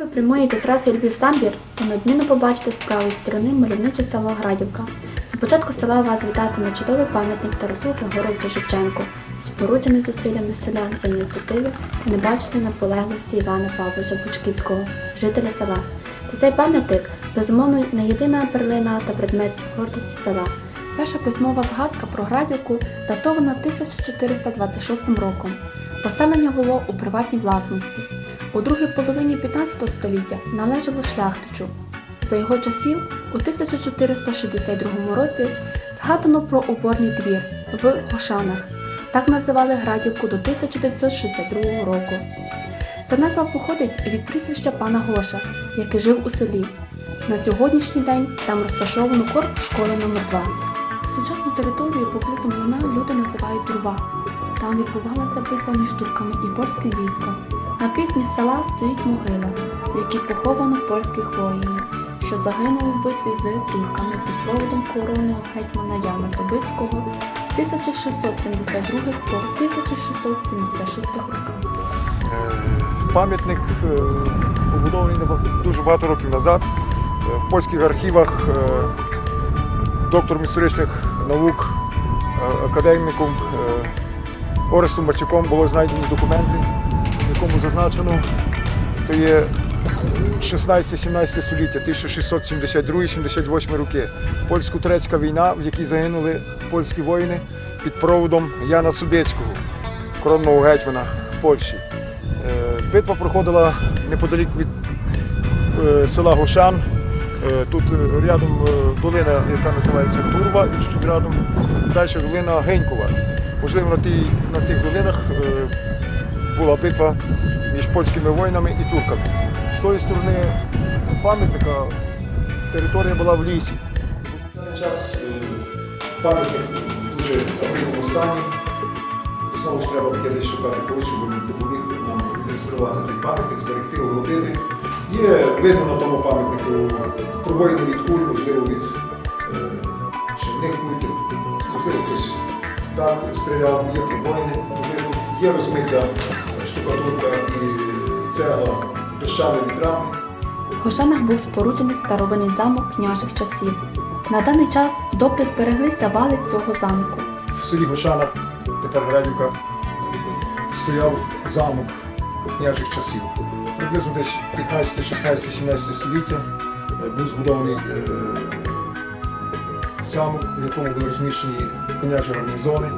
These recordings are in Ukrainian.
ви прямуєте трасою Львів-Самбір, то неодмінно побачите з правої сторони мальовниче село Градівка. На початку села вас вітатиме чудовий пам'ятник Тарасу Григоровичу Шевченку, споруджений зусиллями селян за ініціативи та небаченої наполеглості Івана Павловича Бучківського, жителя села. Та цей пам'ятник, безумовно, не єдина перлина та предмет гордості села. Перша письмова згадка про Градівку датована 1426 роком. Поселення було у приватній власності. У другій половині 15 століття належало шляхтичу. За його часів у 1462 році згадано про опорний двір в Гошанах. Так називали Градівку до 1962 року. Ця назва походить від прізвища пана Гоша, який жив у селі. На сьогоднішній день там розташовано корпус школи номер 2 Сучасну територію поблизу млина люди називають Турва. Там відбувалася битва між турками і польським військом. На півдні села стоїть могила, в якій поховано польських воїнів, що загинули в битві з турками під проводом коронного гетьмана Яна Собицького 1672 по 1676 роках. Е, Пам'ятник е, побудований дуже багато років назад. Е, В польських архівах доктором історичних наук, академіком Орестом Бачуком було знайдені документи, якому зазначено, то є 16-17 століття, 1672-78 роки. Польсько-турецька війна, в якій загинули польські воїни під проводом Яна Собєцького, коронного гетьмана Польщі. Е, Битва проходила неподалік від е, села Гошан. Е, Тут рядом долина, яка називається Турва, і чуть рядом далі долина Генькова. Можливо, на, тій, на тих долинах була битва між польськими воїнами і турками. З тої сторони пам'ятника територія була в лісі. Час е, пам'ятник дуже аварійному стані. Знову ж треба таке шукати когось, щоб він допоміг нам реєструвати той пам'ятник, зберегти, огородити. Є видно на тому пам'ятнику пробоїни від куль, можливо, від е, шибних куль, можливо, хтось так стріляв, є пробоїни, є і цегла дощами вітрами. В Гошанах був споруджений старовинний замок княжих часів. На даний час добре збереглися вали цього замку. В селі Гошанах, тепер Градівка, стояв замок княжих часів. Приблизно десь 15, 16, 17 століття е, був збудований е, замок, в якому були розміщені княжі гарнізони.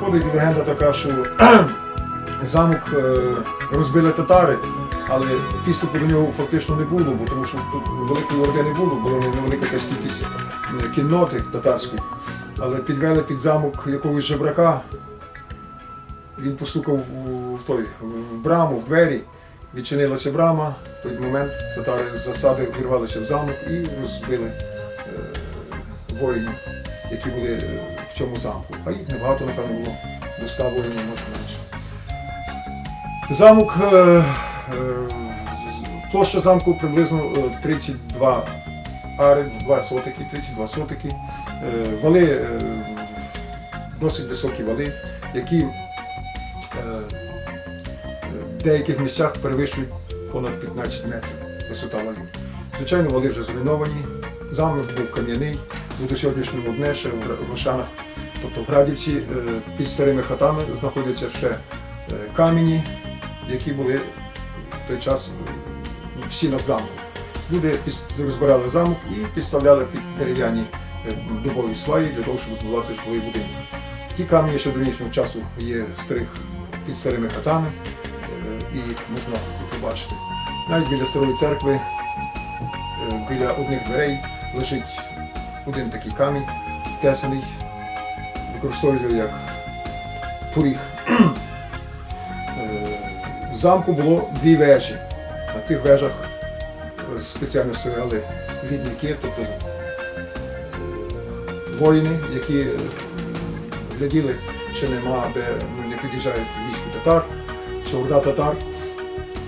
Ходить легенда така, що замок е, розбили татари, але підступу до нього фактично не було, бо тому що тут великої орди не було, була невелика кількість е, кінноти татарської. Але підвели під замок якогось жебрака. Він постукав в, той, в браму, в двері, відчинилася брама. В той момент татари з засади вірвалися в замок і розбили е, воїнів, які були в цьому замку. А їх небагато, напевно, було до ста воїнів. Замок, е, е, площа замку приблизно е, 32 ари, 2 сотики, 32 сотики. Е, Вали, е, досить високі вали, які е, в деяких місцях перевищують понад 15 метрів висота валів. Звичайно, вали вже зруйновані, замок був кам'яний, до сьогоднішнього дня ще в Гошанах, тобто в Градівці е, під старими хатами знаходяться ще е, камені, які були в той час в стінах замку. Люди розбирали замок і підставляли під дерев'яні е, дубові сваї для того, щоб збудувати житловий будинок. Ті камені ще до нинішнього часу є старих, під старими хатами, е, і можна побачити. Навіть біля старої церкви, е, біля одних дверей лежить один такий камінь тесаний, використовують як поріг. В замку було дві вежі. На тих вежах е, спеціально стояли відники, тобто воїни, які е, гляділи, чи нема, де не під'їжджають військо татар, чи орда татар.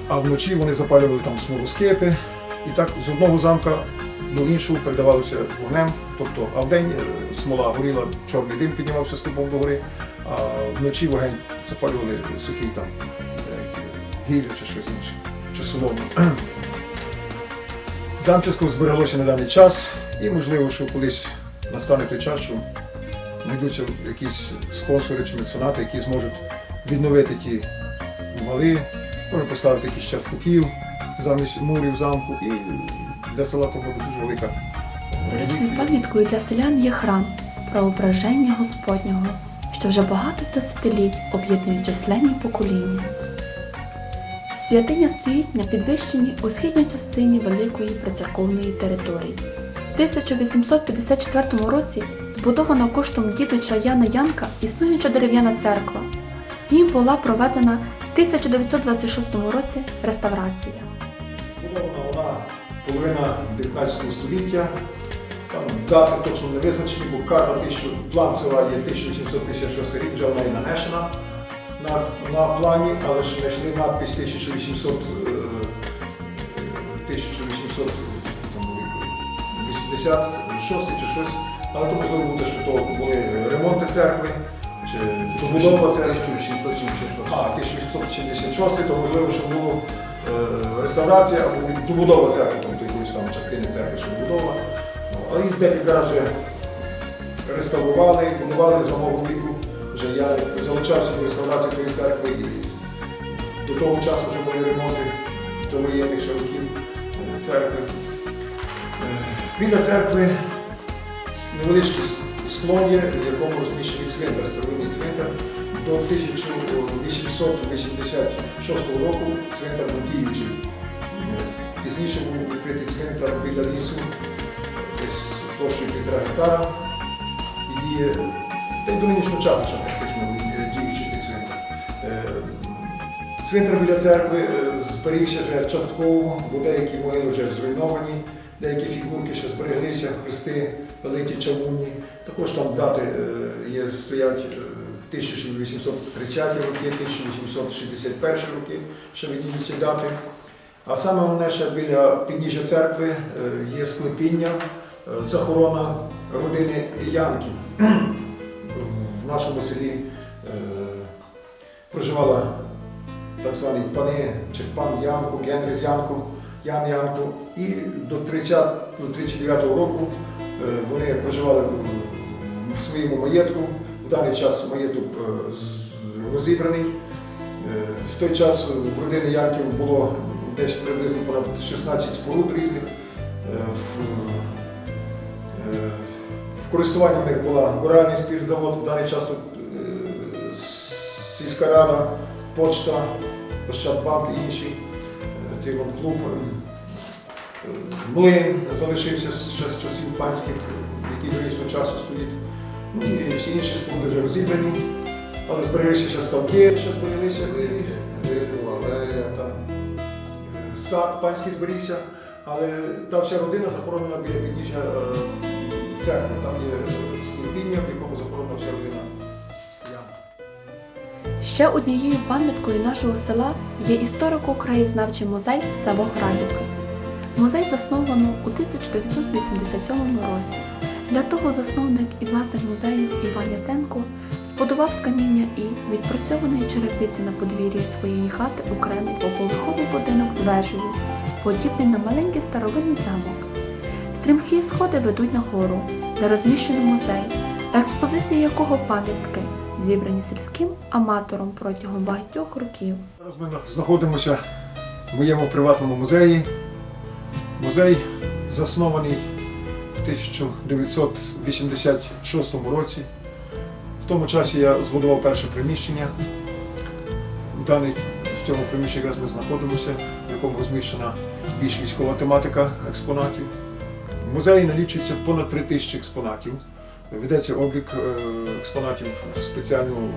А вночі вони запалювали там смолоскипи. І так з одного замка до іншого передавалося вогнем. Тобто, а вдень е, смола горіла, чорний дим піднімався стовпом догори, а вночі вогонь запалювали сухий там гілля чи щось інше. часолому. Замчиську збереглося на даний час, і можливо, що колись настане той час, що знайдуться якісь спонсори чи меценати, які зможуть відновити ті вали, може поставити якісь чарфуків замість мурів замку, і для села то буде дуже велика. Історичною пам'яткою для селян є храм Преображення Господнього, що вже багато десятиліть об'єднує численні покоління. Святиня стоїть на підвищенні у східній частині великої прицерковної території. В 1854 році збудована коштом дідича Яна Янка існуюча дерев'яна церква. В ній була проведена в 1926 році реставрація. Збудована вона половина 19 століття. Там дати точно не визначені, бо карта 1000, план села є 1756 рік, вже вона і нанесена на, на плані, але ж знайшли надпись 1800, е, 1886 чи щось. Але то можливо буде, що то були ремонти церкви, чи добудова церкви. 1776. А, 1876, то можливо, що було е, реставрація або добудова церкви, тобто якоїсь там частини церкви, що добудова. Ну, але їх декілька разів реставрували, будували за віку. Вже я залучався до реставрації тої церкви і до того часу вже були ремонти до воєнних ще років е, церкви. Е, Біля церкви невеличкий склон є, в якому розміщений цвинтар, старовинний цвинтар. До 1886 року цвинтар був діючий. Е, Пізніше був відкритий цвинтар біля лісу, десь площею півтора гектара. Та й до нинішнього часу ще практично е, діючий цвинтар. Е, Цвинтар біля церкви е, зберігся вже частково, бо деякі могили вже зруйновані, деякі фігурки ще збереглися, хрести великі чавунні. Також там дати є, стоять е, 1830 роки, 1861 роки, ще ці дати. А саме головне ще біля підніжжя церкви є склепіння, захорона родини Янків. В нашому селі е, проживала так звані пани чи пан Янко, Генрих Янко, Ян Янко. І до 30 до 39 року е, вони проживали в- своєму маєтку. В даний час маєток е, розібраний. В той час в родини Янків було десь приблизно понад 16 споруд різних. Е, В, них була горальний спіртзавод, в даний час тут е, сільська рада, почта, Ощадбанк і інші. Е, клуб. е, Млин залишився ще з часів панських, який до іншого часу стоїть. Ну і всі інші споруди вже розібрані, але збереглися ще ставки, ще збереглися. Алея. Там, Сад панський зберігся, але та вся родина захоронена біля підніжжя церкви. Там є склепіння, в якому захоронена вся родина. Ще однією пам'яткою нашого села є історико-краєзнавчий музей село Градівка. Музей засновано у 1987 році. Для того засновник і власник музею Іван Яценко збудував з каміння і відпрацьованої черепиці на подвір'ї своєї хати окремий двоповерховий будинок з вежею, подібний на маленький старовинний замок. Стрімкі сходи ведуть на гору, де розміщено музей, експозиції якого пам'ятки зібрані сільським аматором протягом багатьох років. Зараз ми знаходимося в моєму приватному музеї. Музей заснований в 1986 році. В тому часі я збудував перше приміщення. В цьому приміщенні ми знаходимося, в якому розміщена більш військова тематика експонатів. Музеї налічується понад 3 тисячі експонатів. Ведеться облік е, експонатів в спеціальну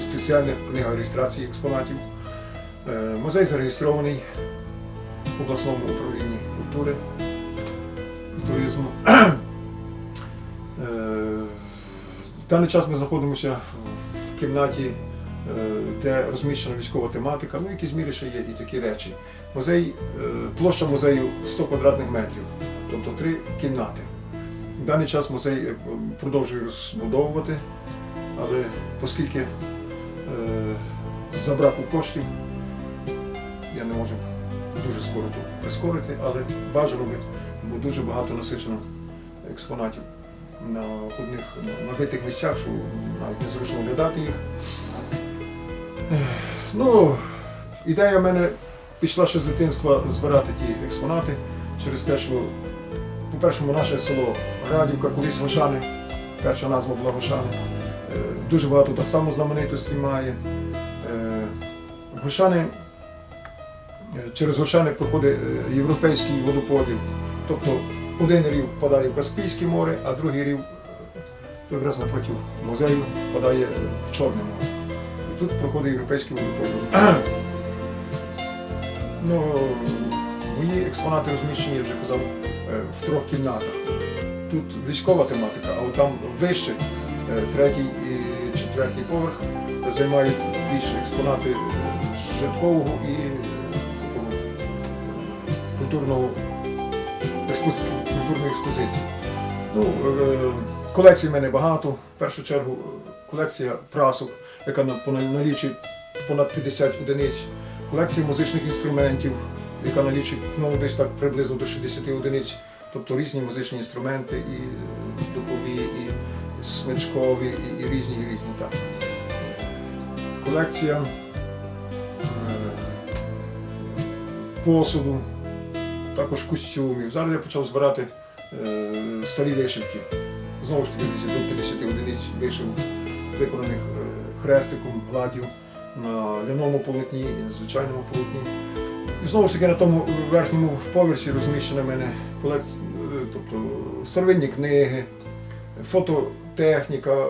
спеціальна книга реєстрації експонатів. Е, Музей зареєстрований в обласному управлінні культури і туризму. Е, В даний час ми знаходимося в кімнаті, де розміщена військова тематика. Ну, в якійсь мірі ще є і такі речі. Музей, е, площа музею 100 квадратних метрів, тобто три кімнати. В даний час музей е, продовжує розбудовувати, але оскільки е, за браку коштів я не можу дуже скоро тут прискорити, але бажано би, бо дуже багато насичено експонатів на одних набитих місцях, що навіть незручно оглядати їх. Ну, ідея в мене пішла ще з дитинства збирати ті експонати через те, що, по-перше, наше село Радівка, колись Гошани, перша назва була Гошани. Е, Дуже багато так само знаменитостей має. Е, Гошани, е, через Гошани проходить європейський водоподіл. Тобто один рів впадає в Каспійське море, а другий рів якраз напроти музею впадає в Чорне море. Тут проходить європейський водоподіл. Ну, мої експонати розміщені, я вже казав, е, в трьох кімнатах. Тут військова тематика, а там вище, е, третій і четвертий поверх, займають більше експонати е, житкового і культурного культурної експозиції. Ну, колекцій в мене багато. В першу чергу колекція прасок, яка налічує понад 50 одиниць, колекція музичних інструментів, яка налічує знову десь так приблизно до 60 одиниць, тобто різні музичні інструменти, і духові, і смичкові, і, і різні, і різні. Так. Колекція е, посуду, також костюмів. Зараз я почав збирати е, старі вишивки. Знову ж таки, до 50 одиниць вишивок, виконаних е, хрестиком, гладдю на ляному полотні і на звичайному полотні. І знову ж таки на тому верхньому поверсі розміщена в мене колекція, тобто старовинні книги, фототехніка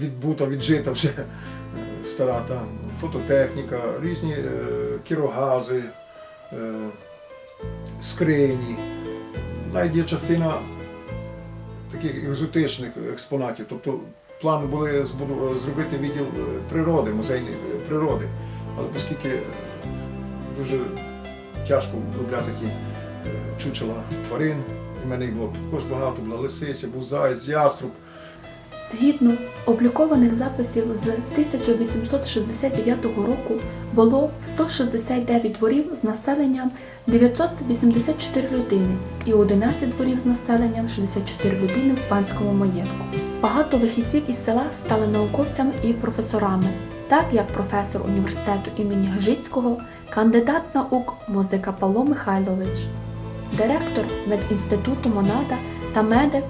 відбута, віджита вже стара та фототехніка, різні е, кірогази, е, скрині. Навіть є частина таких екзотичних експонатів. Тобто план були зробити відділ е, природи, музейної е, природи. Але оскільки е, дуже тяжко обробляти ті чучела тварин, і в мене їх було також багато, була лисиця, був заєць, яструб. Згідно облікованих записів з 1869 року було 169 дворів з населенням 984 людини і 11 дворів з населенням 64 людини в панському маєтку. Багато вихідців із села стали науковцями і професорами, так як професор університету імені Гжицького, кандидат наук Музика Павло Михайлович, директор медінституту Монада та медик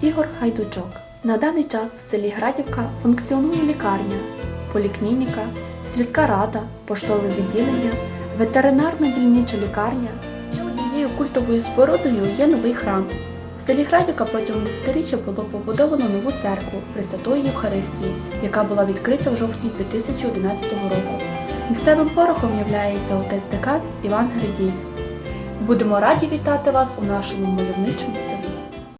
Ігор Гайдучок. На даний час в селі Градівка функціонує лікарня, поліклініка, сільська рада, поштове відділення, ветеринарна дільнича лікарня. Однією культовою спорудою є новий храм. В селі Градівка протягом десятиріччя було побудовано нову церкву Пресвятої Євхаристії, яка була відкрита в жовтні 2011 року. Місцевим порохом являється отець ДК Іван Гридій. Будемо раді вітати вас у нашому мальовничому селі.